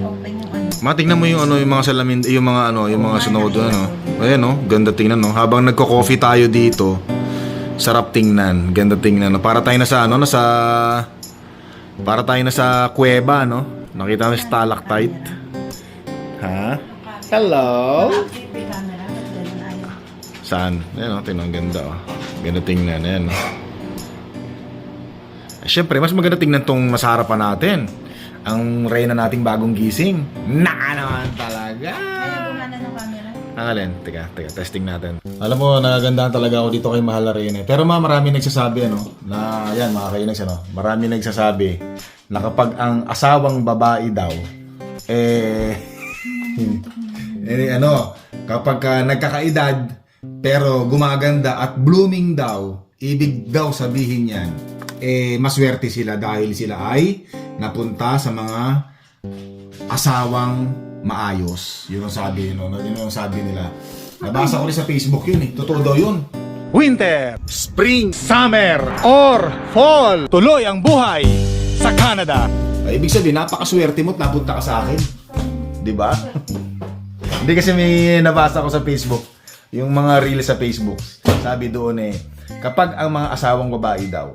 Open yung ano. Mo yung ano yung mga salamin, yung mga ano, yung mga sunog ano. Ayan no, ganda tingnan no. Habang nagko-coffee tayo dito, sarap tingnan, ganda tingnan no. Para tayo na sa ano, nasa para tayo na sa kuweba no. Nakita mo stalactite. Ha? Hello? Saan? Ayan o, tingnan, ganda o. Ganda tingnan, ayan o. Eh, Siyempre, mas maganda tingnan tong nasa harapan natin. Ang reyna nating bagong gising. Na naman talaga! Ang alin? Teka, teka, testing natin. Alam mo, nagandaan talaga ako dito kay Mahal na Reyna. Pero ma, marami nagsasabi, ano, na, yan, mga kainags, ano, marami nagsasabi na kapag ang asawang babae daw, eh, eh ano, kapag ka nagkakaedad, pero gumaganda at blooming daw, ibig daw sabihin yan, eh, maswerte sila dahil sila ay napunta sa mga asawang maayos. Yun ang sabi, no? Yun ang sabi nila. Nabasa ko rin sa Facebook yun eh. Totoo daw yun. winter, spring, summer, or fall. Tuloy ang buhay sa Canada. Ay, ibig sabihin, napakaswerte mo at napunta ka sa akin. Di ba? Hindi kasi may nabasa ko sa Facebook. Yung mga reels sa Facebook. Sabi doon eh, kapag ang mga asawang babae daw,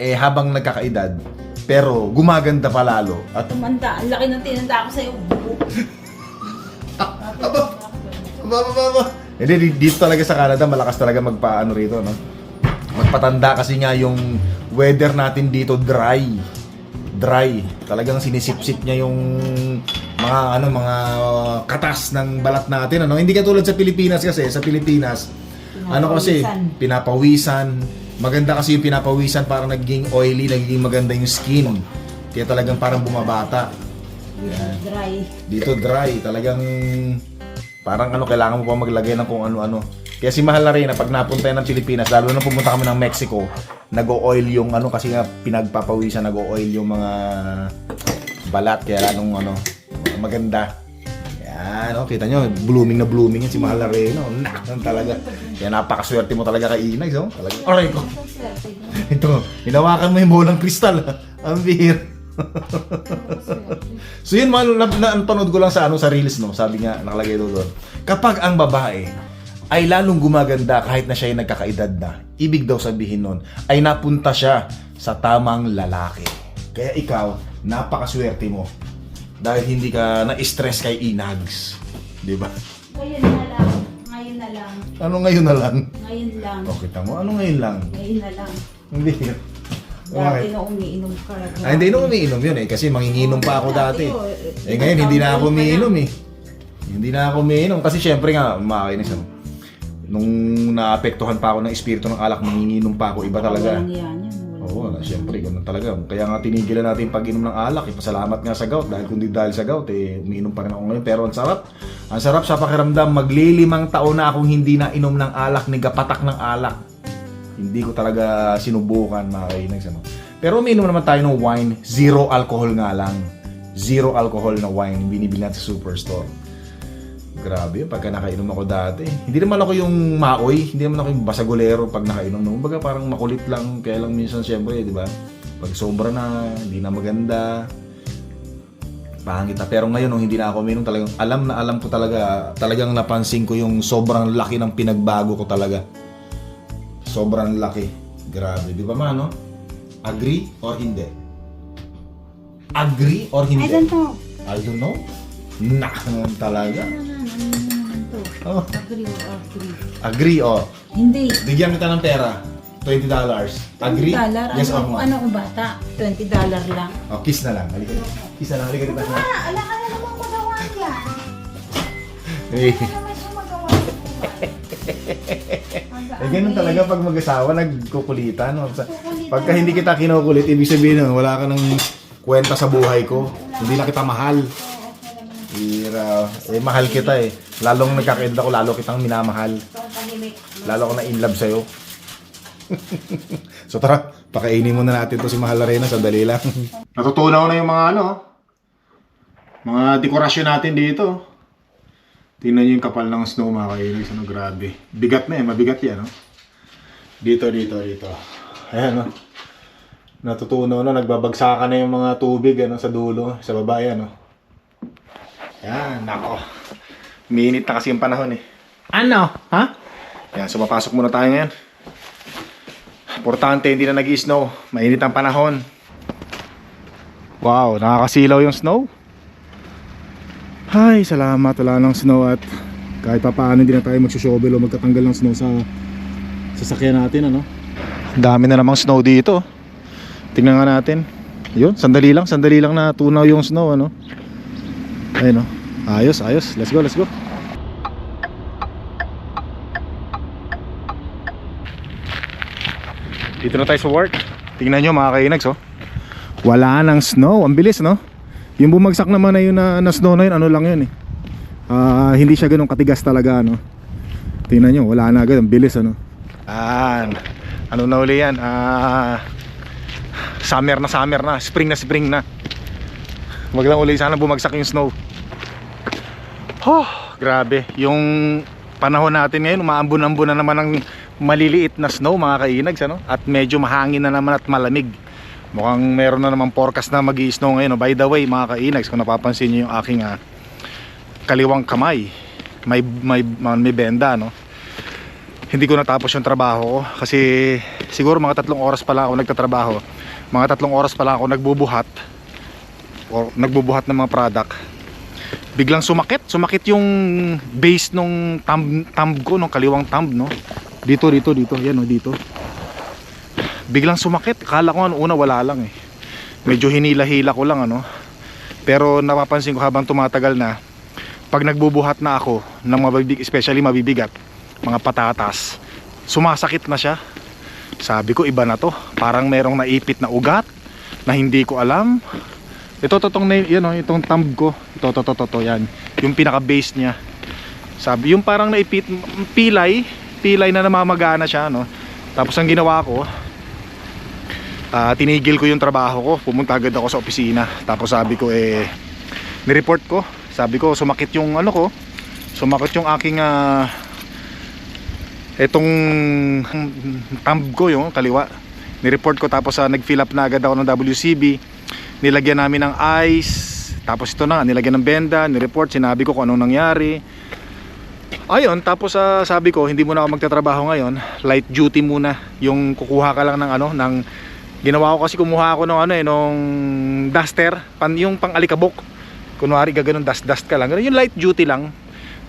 eh habang nagkakaedad, pero gumaganda pa lalo at Tumanda. Ang laki ng tinanda ko sa'yo. Aba, aba, aba, aba. Hindi, di- dito talaga sa Canada, malakas talaga magpaano rito, no? Magpatanda kasi nga yung weather natin dito dry. Dry. Talagang sinisipsip niya yung mga ano mga katas ng balat natin ano hindi katulad sa Pilipinas kasi sa Pilipinas ano kasi Pinapawisan. Maganda kasi yung pinapawisan para naging oily naging maganda yung skin kaya talagang parang bumabata Yan. Dry. Dito dry, talagang parang ano, kailangan mo pa maglagay ng kung ano-ano. Kaya si Mahal na rin, pag napunta yan ng Pilipinas, lalo na pumunta kami ng Mexico, nag-o-oil yung ano, kasi nga pinagpapawisan, nag-o-oil yung mga balat, kaya anong ano, maganda. Yan, oh, kita nyo, blooming na blooming yan si Mahal na rin, no? Nak, talaga. Kaya napakaswerte mo talaga kay Inay, no? Talaga, aray ko. Ito, hinawakan mo yung bolang kristal. ha? Ang bihir. so yun, man, na, na, napanood ko lang sa ano sa reels no, sabi nga nakalagay doon doon. Kapag ang babae ay lalong gumaganda kahit na siya ay nagkakaedad na, ibig daw sabihin nun ay napunta siya sa tamang lalaki. Kaya ikaw, napakaswerte mo. Dahil hindi ka na-stress kay Inags. Di ba? Ngayon na lang. Ngayon na lang. Ano ngayon na lang? Ngayon lang. O, kita mo, ano ngayon lang? Ngayon na lang. Hindi. Dati na umiinom ka. Ay, hindi na umiinom yun eh. Kasi manginginom pa ako dati. Eh ngayon, hindi na ako umiinom eh. Hindi na ako umiinom. Kasi syempre nga, makakainis ano. Nung naapektuhan pa ako ng espiritu ng alak, manginginom pa ako. Iba talaga. Walang yan syempre, ganun talaga. Kaya nga tinigilan natin pag-inom ng alak. Ipasalamat nga sa gout. Dahil kung di dahil sa gout, eh, umiinom pa rin ako ngayon. Pero ang sarap. Ang sarap sa pakiramdam. Maglilimang taon na akong hindi na inom ng alak, ni gapatak ng alak. Hindi ko talaga sinubukan mga kainags. Ano. Pero umiinom naman tayo ng wine. Zero alcohol nga lang. Zero alcohol na wine. Binibili natin sa superstore. Grabe yun, pagka nakainom ako dati. Hindi naman ako yung maoy, hindi naman ako yung basagulero pag nakainom. No? Kumbaga parang makulit lang, kaya lang minsan siyempre, di ba? Pag sobra na, hindi na maganda, pangit na. Pero ngayon, nung hindi na ako uminom, talagang alam na alam ko talaga, talagang napansin ko yung sobrang laki ng pinagbago ko talaga. Sobrang laki. Grabe, di ba ma, no? Agree or hindi? Agree or hindi? I don't know. I don't know. Naman talaga. Ano naman? Ano to? Oh, Agree or agree? agree oh. Hindi. Bigyan kita ng pera. $20. Agree? dollar. Yes ano, or no? ano kung bata? 20 dollar lang. Oh, kiss na lang. Halika. Kiss na lang. Halika dito. Ah, ala ka na naman magawa yan. Ano naman yung magawa eh, ganun talaga pag mag-asawa, nagkukulitan. No? Pagka hindi kita kinukulit, ibig sabihin nun, wala ka ng kwenta sa buhay ko. Hindi na kita mahal. Ira, eh, mahal kita eh. Lalong nagkakaedad ako, lalo kitang minamahal. Lalo ko na in love sa'yo. so tara, pakainin muna natin to si Mahal Arena, sandali lang. Natutunaw na yung mga ano, mga dekorasyon natin dito. Tingnan nyo yung kapal ng snow mga kainis, ano, grabe. Bigat na eh, mabigat yan, no? Dito, dito, dito. Ayan, no? Natutunaw na, nagbabagsakan na yung mga tubig, ano, sa dulo, sa baba, yan, no? Yan, nako. Minit na kasi yung panahon eh. Ano? Ha? Yan, sumapasok muna tayo ngayon. Importante, hindi na nag-snow. Mainit ang panahon. Wow, nakakasilaw yung snow. Ay, salamat. Wala ng snow at kahit pa paano hindi na tayo magsushovel o magtatanggal ng snow sa sasakyan natin, ano? Dami na namang snow dito. Tingnan nga natin. Yun, sandali lang, sandali lang na tunaw yung snow, ano? Ayun, no? Ayos, ayos. Let's go, let's go. Dito na tayo sa work. Tingnan nyo mga kainags oh. Wala nang snow. Ang bilis no? Yung bumagsak naman na yun na, na snow na yun, ano lang yun eh. Ah, hindi siya ganun katigas talaga ano. Tingnan nyo, wala na agad. Ang bilis ano. An, ano na uli yan? Ah, summer na summer na. Spring na spring na. Wag lang uli sana bumagsak yung snow. Oh, grabe. Yung panahon natin ngayon, umaambon-ambon na naman ng maliliit na snow mga kainags ano? At medyo mahangin na naman at malamig. Mukhang meron na naman forecast na mag snow ngayon. By the way mga kainags, kung napapansin nyo yung aking ah, kaliwang kamay, may, may, may benda no? Hindi ko natapos yung trabaho ko kasi siguro mga tatlong oras pa lang ako nagtatrabaho. Mga tatlong oras pa lang ako nagbubuhat or nagbubuhat ng mga product biglang sumakit. Sumakit yung base nung thumb, thumb ko nung kaliwang thumb no? Dito dito dito. Yan o dito. Biglang sumakit. Kala ko ano una wala lang eh. Medyo hinila-hila ko lang ano? Pero napapansin ko habang tumatagal na pag nagbubuhat na ako ng mabibig, especially mabibigat mga patatas sumasakit na siya. Sabi ko iba na to. Parang merong naipit na ugat na hindi ko alam ito totong na yan oh, itong thumb ko. Ito to to to, to yan. Yung pinaka base niya. Sabi, yung parang naipit pilay, pilay na namamagana siya no. Tapos ang ginawa ko, ah, tinigil ko yung trabaho ko. Pumunta agad ako sa opisina. Tapos sabi ko eh ni-report ko. Sabi ko sumakit yung ano ko. Sumakit yung aking ah, etong thumb ko yung kaliwa. Ni-report ko tapos ah, nag-fill up na agad ako ng WCB nilagyan namin ng ice tapos ito na nilagyan ng benda ni-report sinabi ko kung anong nangyari. Ayun tapos uh, sabi ko hindi muna ako magtatrabaho ngayon. Light duty muna. Yung kukuha ka lang ng ano ng ginawa ko kasi kumuha ako ng ano eh nung duster pan, yung pang alikabok kunwari gaganon dust dust ka lang. Yung light duty lang.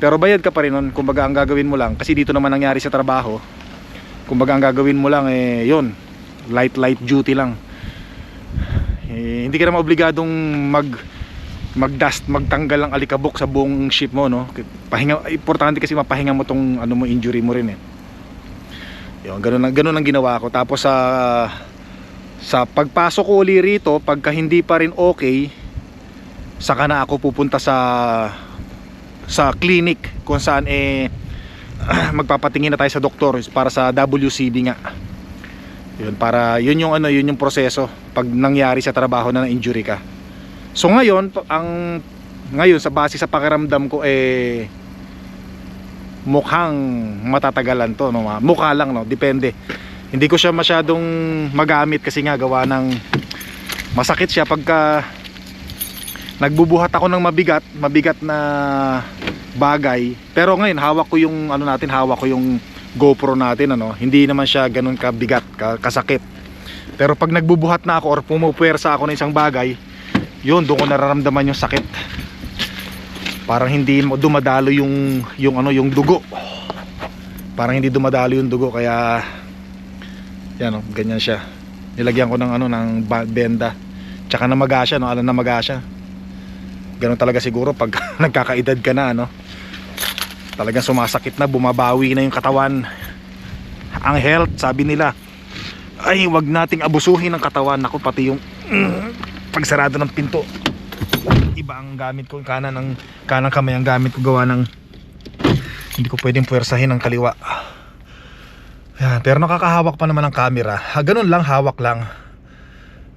Pero bayad ka pa rin nun. Kumbaga ang gagawin mo lang kasi dito naman nangyari sa trabaho kumbaga ang gagawin mo lang eh yun. Light light duty lang eh, hindi ka naman obligadong mag mag-dust, magtanggal ng alikabok sa buong ship mo, no? Pahinga, importante kasi mapahinga mo tong ano mo injury mo rin eh. Yun, ganun, ang- ganun ang ginawa ko. Tapos sa sa pagpasok ko uli rito, pagka hindi pa rin okay, saka na ako pupunta sa sa clinic kung saan eh magpapatingin na tayo sa doktor para sa WCD nga. Yun para yun yung ano, yun yung proseso pag nangyari sa trabaho na na-injury ka. So ngayon, ang ngayon sa base sa pakiramdam ko eh mukhang matatagalan to no. Mukha lang no, depende. Hindi ko siya masyadong magamit kasi nga gawa ng masakit siya pagka nagbubuhat ako ng mabigat, mabigat na bagay. Pero ngayon hawak ko yung ano natin, hawak ko yung GoPro natin ano, hindi naman siya ganun kabigat, ka- kasakit. Pero pag nagbubuhat na ako or pumupuwersa ako ng isang bagay, yun doon ko nararamdaman yung sakit. Parang hindi dumadalo yung yung ano, yung dugo. Parang hindi dumadalo yung dugo kaya yan oh, ganyan siya. Nilagyan ko ng ano ng benda. Tsaka namaga siya, no, alam namaga siya. Ganun talaga siguro pag nagkakaedad ka na, no talagang sumasakit na bumabawi na yung katawan. Ang health sabi nila ay wag nating abusuhin ang katawan. Ako pati yung mm, pagsarado ng pinto. Iba ang gamit ko kanan ng kanang kamay ang gamit ko gawa ng hindi ko pwedeng puwersahin ang kaliwa. Yan, pero nakakahawak pa naman ang camera. Ha, ganun lang hawak lang.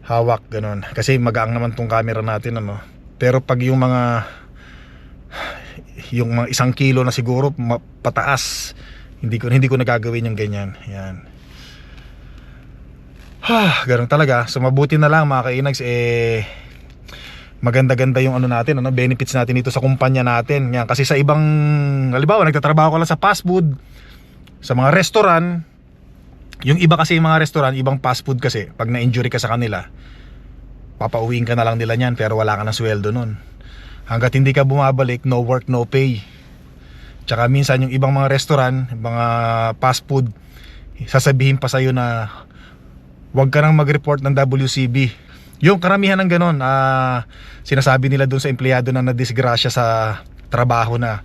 Hawak ganun. Kasi magaang naman tong camera natin ano. Pero pag yung mga yung mga isang kilo na siguro pataas hindi ko hindi ko nagagawin yung ganyan yan ha ganun talaga so mabuti na lang mga kainags eh maganda-ganda yung ano natin, ano, benefits natin dito sa kumpanya natin. Yan, kasi sa ibang, halimbawa, nagtatrabaho ka lang sa fast food, sa mga restaurant, yung iba kasi yung mga restaurant, ibang fast food kasi, pag na-injury ka sa kanila, papauwiin ka na lang nila niyan pero wala ka ng sweldo nun. Hanggat hindi ka bumabalik, no work, no pay. Tsaka minsan yung ibang mga restaurant, mga fast food, sasabihin pa sa'yo na huwag ka nang mag-report ng WCB. Yung karamihan ng ganon, ah, sinasabi nila dun sa empleyado na nadisgrasya sa trabaho na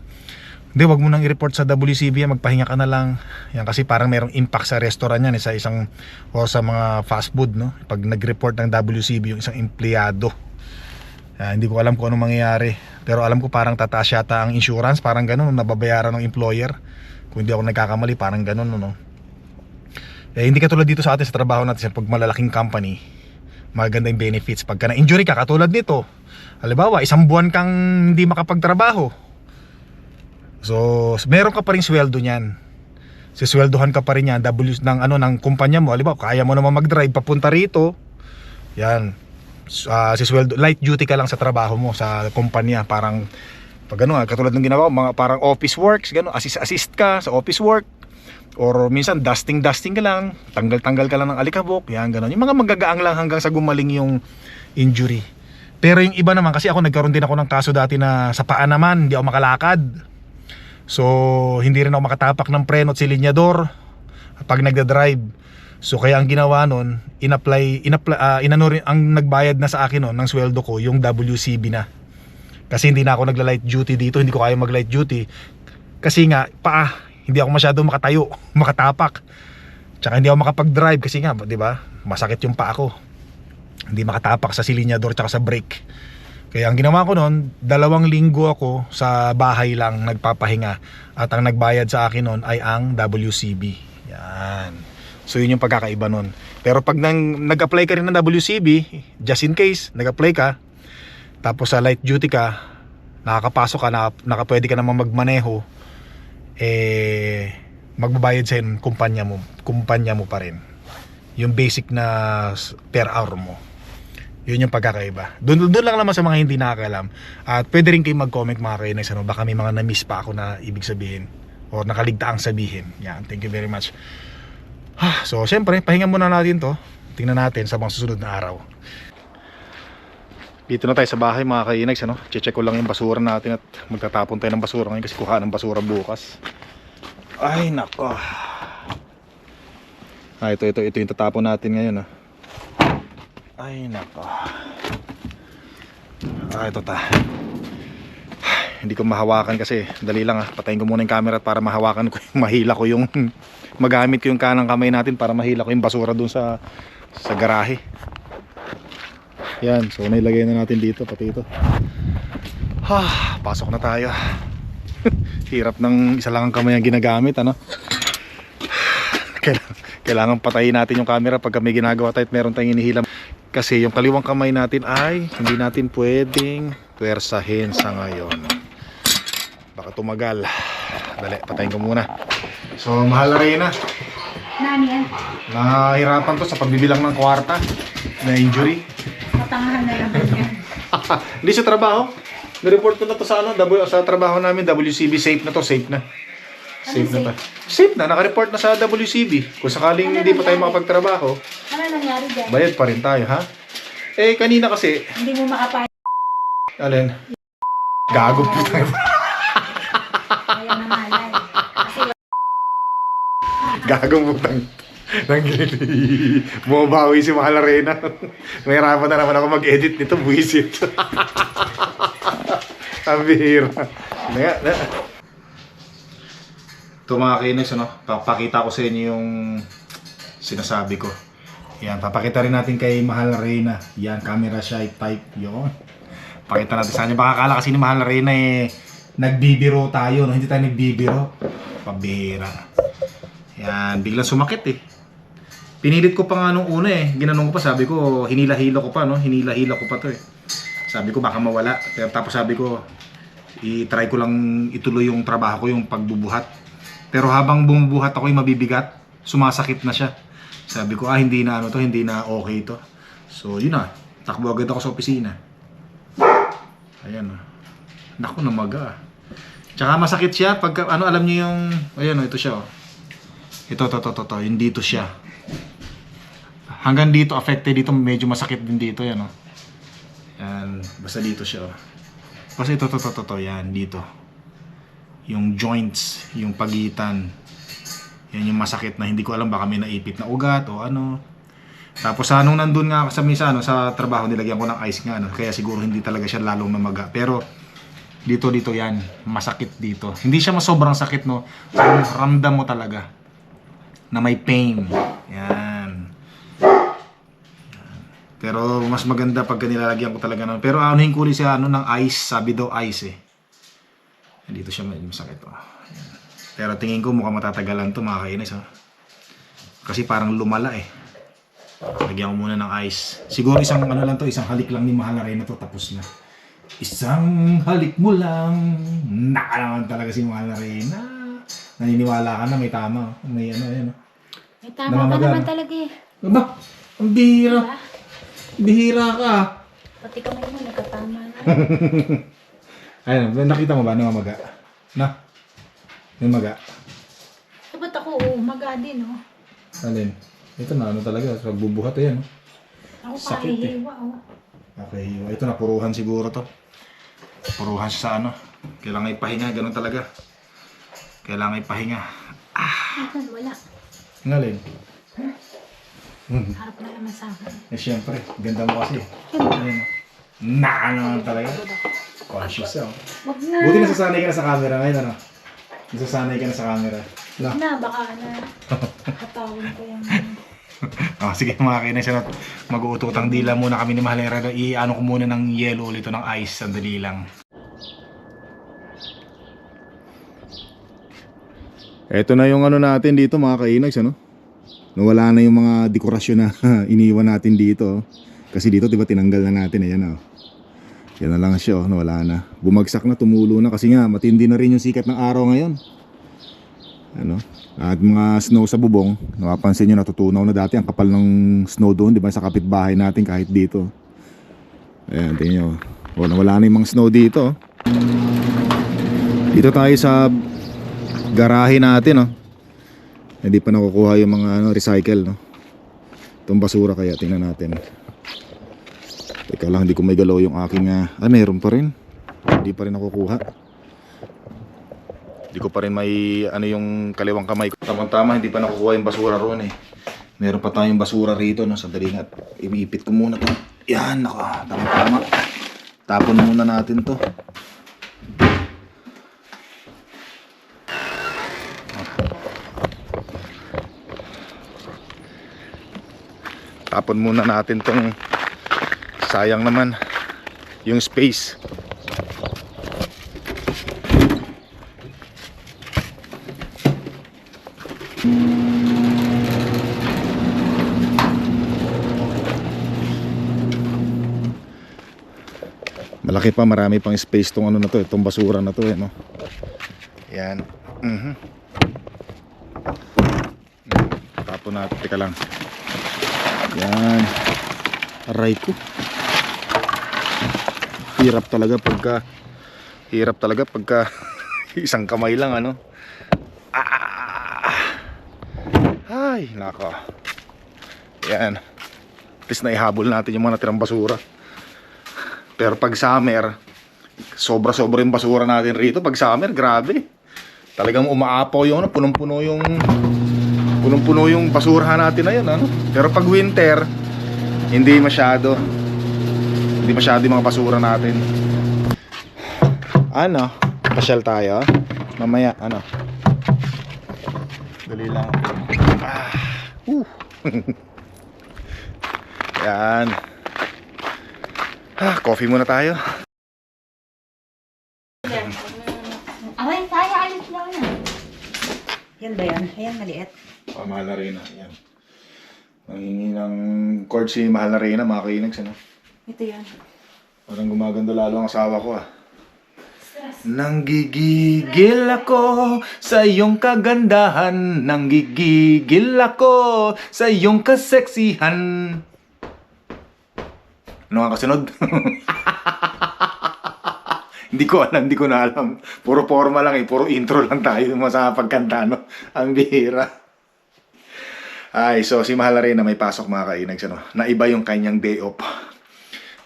hindi, wag mo nang i-report sa WCB yan, magpahinga ka na lang. Yan kasi parang merong impact sa restaurant yan, eh, sa isang o sa mga fast food, no? Pag nag-report ng WCB yung isang empleyado. Ah, hindi ko alam kung anong mangyayari. Pero alam ko parang tataas yata ang insurance, parang ganun, nababayaran ng employer. Kung hindi ako nagkakamali, parang ganun, no? Eh, hindi katulad dito sa atin sa trabaho natin, pag malalaking company, maganda yung benefits. Pagka na-injury ka, katulad nito, halimbawa, isang buwan kang hindi makapagtrabaho. So, meron ka pa rin sweldo niyan. Sisweldohan ka pa rin yan W ng ano ng kumpanya mo. Halimbawa, kaya mo naman mag-drive papunta rito. Yan. Uh, sisweldo light duty ka lang sa trabaho mo sa kumpanya, parang pag ano, katulad ng ginawa mga parang office works, gano, assist assist ka sa office work. Or minsan dusting dusting ka lang, tanggal-tanggal ka lang ng alikabok, yan ganun. Yung mga magagaang lang hanggang sa gumaling yung injury. Pero yung iba naman kasi ako nagkaroon din ako ng kaso dati na sa paa naman, hindi ako makalakad. So, hindi rin ako makatapak ng preno at silinyador pag nagda-drive. So, kaya ang ginawa nun, in-apply, in-apply ah, inano rin, ang nagbayad na sa akin nun, ng sweldo ko, yung WCB na. Kasi hindi na ako nagla-light duty dito, hindi ko kaya mag-light duty. Kasi nga, paa, hindi ako masyado makatayo, makatapak. Tsaka hindi ako makapag-drive kasi nga, di ba? Masakit yung paa ko. Hindi makatapak sa silinyador tsaka sa brake. Kaya ang ginawa ko noon, dalawang linggo ako sa bahay lang nagpapahinga at ang nagbayad sa akin noon ay ang WCB. Yan. So yun yung pagkakaiba noon. Pero pag nang, nag-apply ka rin ng WCB, just in case, nag-apply ka, tapos sa light duty ka, nakakapasok ka, na, nakapwede ka namang magmaneho, eh, magbabayad sa yung kumpanya mo, kumpanya mo pa rin. Yung basic na per hour mo. Yun yung pagkakaiba. Doon, doon lang naman sa mga hindi nakakalam. At pwede rin kayo mag-comment mga kayo ano, baka may mga na-miss pa ako na ibig sabihin or nakaligtaang sabihin. Yan, thank you very much. Ah, so, syempre, pahinga muna natin to. Tingnan natin sa mga susunod na araw. Dito na tayo sa bahay mga kainags, ano? Check ko lang yung basura natin at magtatapon tayo ng basura ngayon kasi kuha ng basura bukas. Ay, nako. Ah, ito, ito, ito yung tatapon natin ngayon, ah. Ay, nako. Ah, ito ta. Hindi ko mahawakan kasi dali lang ah. Patayin ko muna yung camera para mahawakan ko yung mahila ko yung magamit ko yung kanang kamay natin para mahila ko yung basura dun sa sa garahe. Yan, so nailagay na natin dito pati ito. Ha, pasok na tayo. Hirap ng isa lang ang kamay ang ginagamit, ano? Kailangan, kailangan patayin natin yung camera pag may ginagawa tayo at meron tayong inihilam. Kasi yung kaliwang kamay natin ay hindi natin pwedeng pwersahin sa ngayon. Baka tumagal. Dali, patayin ko muna. So, mahal na rin na. Nani yan? Nahirapan to sa pagbibilang ng kwarta na injury. Matangahan na lang yan. Hindi sa trabaho. Nireport ko na to sa ano, W, sa trabaho namin, WCB safe na to, safe na. Safe na Ano to. Safe na, naka-report na sa WCB. Kung sakaling Ano hindi pa tayo makapagtrabaho, Ano nangyari dyan? bayad pa rin tayo, ha? Eh, kanina kasi, Hindi mo makapayag. alin, gago po tayo. Kaya nangalay. Kasi Gagong putang. Nang Bumabawi si Mahal Arena. Mahirapan na naman ako mag-edit nito, buwisit. Ang bihira. Nga, na. Ito mga kinis, ano, papakita ko sa inyo yung sinasabi ko. Yan, papakita rin natin kay Mahal Reyna. Yan, camera shy type. Yun. Pakita natin sa kanya. Baka akala kasi ni Mahal Reyna eh, nagbibiro tayo. No? Hindi tayo nagbibiro. Pabira. Yan, biglang sumakit eh. Pinilit ko pa nga nung una eh. Ginanong ko pa, sabi ko, hinila-hila ko pa, no? Hinila-hila ko pa to eh. Sabi ko, baka mawala. Pero tapos sabi ko, i-try ko lang ituloy yung trabaho ko, yung pagbubuhat. Pero habang bumubuhat ako yung mabibigat, sumasakit na siya. Sabi ko, ah, hindi na ano to, hindi na okay to. So, yun na. Takbo agad ako sa opisina. Ayan oh. Naku, namaga ah. Tsaka masakit siya pagka, ano alam niyo yung, ayan oh, ito siya oh. Ito, to, to, to, to, yung dito siya. Hanggang dito, affected dito, medyo masakit din dito, yan oh. Yan, basta dito siya oh. Basta ito, to, to, to, to, yan, dito. Yung joints, yung pagitan. Yan yung masakit na hindi ko alam baka may naipit na ugat o ano. Tapos sa nung nandun nga sa misa, ano, sa trabaho, nilagyan ko ng ice nga, ano, kaya siguro hindi talaga siya lalong namaga. Pero dito, dito yan, masakit dito. Hindi siya masobrang sakit, no? Ram- Ramdam mo talaga na may pain. Yan. Pero mas maganda pag nilalagyan ko talaga ng... Pero anuhin ko ulit siya ano, ng ice, sabi daw ice eh. Dito siya masakit. Oh. Pero tingin ko mukhang matatagalan to mga. Oh. Kasi parang lumala eh. Lagyan ko muna ng ice. Siguro isang ano lang to, isang halik lang ni Mahal na Reyna to, tapos na. Isang halik mo lang. Naka naman talaga si Mahal na Reyna. Naniniwala ka na may tama. May ano, yan. May tama ka Namamaga, naman talaga eh. Aba, ang bihira. Diba? Bihira ka. Pati kamay mo, nagkatama na. Ayun, nakita mo ba na mamaga? Na? May maga. Eh, ako, oh, maga din, oh. Alin? Ito na, ano talaga, sa bubuhat yan. Ako Sakit eh. pahihiwa, oh. Okay, ito na, puruhan siguro to. Puruhan siya sa ano. Kailangan ipahinga, ganun talaga. Kailangan ipahinga. Minsan wala. Ang alin? Harap na naman sa akin. Eh, syempre, ganda mo kasi. Ayun. Na, naman talaga. Conscious oh. Wag na. Buti nasasanay ka na sa camera ngayon, ano? Nasasanay ka na sa camera. Na. Na, baka na. Katawin ko yan. Oh, sige mga kainis, ano, mag-uututang dila muna kami ni Mahalera. I-ano ko muna ng yellow ulit ng ice, sandali lang. Ito na yung ano natin dito mga kainags, ano? Nawala na yung mga dekorasyon na iniwan natin dito. oh. Kasi dito, di ba, tinanggal na natin. Ayan, oh. Yan na lang siya, oh. Nawala na. Bumagsak na, tumulo na. Kasi nga, matindi na rin yung sikat ng araw ngayon. Ano? At mga snow sa bubong, napapansin nyo natutunaw na dati ang kapal ng snow doon, di ba, sa kapitbahay natin kahit dito. Ayan, tingnan nyo. O, nawala na yung mga snow dito. oh. Dito tayo sa garahe natin, oh. Hindi pa nakukuha yung mga ano, recycle, no. Itong basura kaya, tingnan natin. Teka lang, hindi ko may galaw yung aking, ah, ah, meron pa rin. Hindi pa rin nakukuha. Hindi ko pa rin may ano yung kaliwang kamay ko. Tama-tama, hindi pa nakukuha yung basura roon eh. Meron pa tayong basura rito, no? Sandali nga. Imiipit ko muna to. Yan, nako. Tama-tama. Tapon muna natin to. Tapon muna natin tong sayang naman yung space. Malaki pa, marami pang space tong ano na to, itong basura na to, eh, no? Yan. Mhm. Tapon natin, teka lang. Yan. Aray ko. Hirap talaga pagka hirap talaga pagka isang kamay lang ano. Ah! Ay, nako. Yan. At least natin yung mga natirang basura. Pero pag summer, sobra-sobra yung basura natin rito. Pag summer, grabe. Talagang umaapaw yung ano, punong-puno yung punong-puno yung basurahan natin na yun. Ano? Pero pag winter, hindi masyado. Hindi masyado yung mga basura natin. Ano? Pasyal tayo. Mamaya, ano? Dali lang. Ah. Uh. Yan. Ah, coffee muna tayo. Aray, tayo, alis na. Yan ba yan? Ayan, maliit. Oh, mahal na Reyna. Yan. Nangingi ng cord si Mahal na Reyna, mga kainags, ano? Ito yan. Parang gumaganda lalo ang asawa ko, ah. Nanggigigil ako sa iyong kagandahan Nanggigigil ako sa iyong kaseksihan Ano nga kasunod? Hindi ko alam, hindi ko na alam. Puro forma lang eh, puro intro lang tayo sa pagkanta, no? Ang bihira. Ay, so si Mahal na may pasok mga kainags, ano? Naiba yung kanyang day off.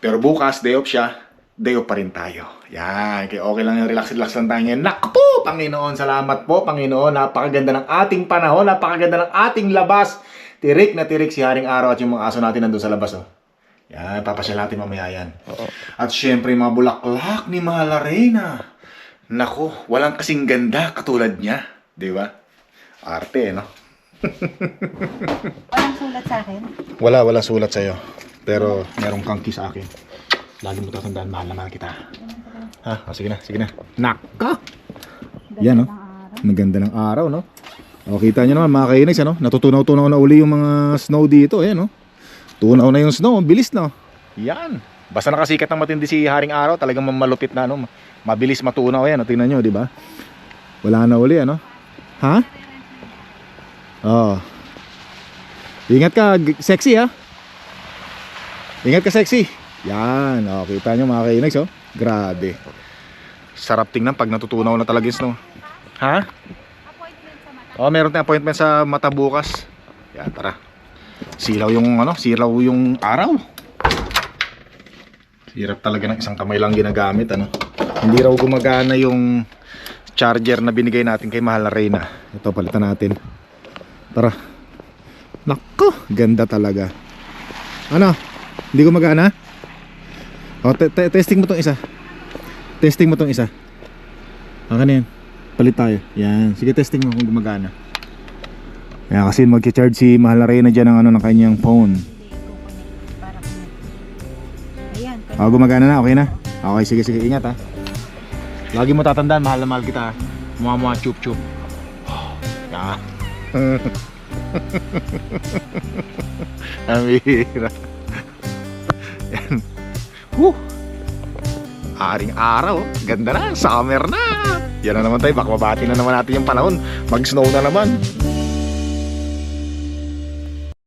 Pero bukas, day off siya, day off pa rin tayo. Yan, kaya okay lang yung relax-relax lang tayo ngayon. Naku po, Panginoon, salamat po, Panginoon. Napakaganda ng ating panahon, napakaganda ng ating labas. Tirik na tirik si Haring Araw at yung mga aso natin nandun sa labas, oh. Yan, papasyal natin mamaya yan. At syempre, mga bulaklak ni Mahal Arena. Naku, walang kasing ganda katulad niya. Di ba? Arte, no? Walang sulat sa akin. Wala, wala sulat sa'yo. Pero meron kang kiss sa akin. Lagi mo tatandaan, mahal na mahal kita. Ha? Ah, sige na, sige na. Naka! Yan, no? Ang ganda ng araw, no? O, kita nyo naman, mga kainis, ano? Natutunaw-tunaw na uli yung mga snow dito, eh, no? Tunaw na yung snow, bilis, no? Yan. Basta nakasikat ng matindi si Haring Araw, talagang malupit na, no? Mabilis matunaw yan? Tingnan nyo, di ba? Wala na uli, ano? Ha? Oo. Ingat ka, sexy ha. Ingat ka sexy. Yan, oh, kita nyo mga kainags oh. Grabe. Sarap tingnan pag natutunaw na talaga yung snow. Ha? Oh, meron tayong appointment sa mata bukas. Yan, tara. Silaw yung ano, silaw yung araw. Hirap talaga ng isang kamay lang ginagamit ano. Hindi raw gumagana yung charger na binigay natin kay Mahal na Reyna. Ito palitan natin. Tara. Nako, ganda talaga. Ano? Hindi ko magana? O, te- te- testing mo tong isa. Testing mo tong isa. Na yan. Palit tayo. Yan. Sige, testing mo kung gumagana. Yan, kasi mag-charge si Mahal na Reyna dyan ng, ano, ng kanyang phone. Ayan. O, gumagana na. Okay na? Okay, sige, sige. Ingat ha. Lagi mo tatandaan, mahal na mahal kita. Mukha mo chup chup. Yan. Ang bihira. Yan. Whew. Aring araw. Ganda na. Summer na. Yan na naman tayo. Baka mabati na naman natin yung panahon. Mag-snow na naman.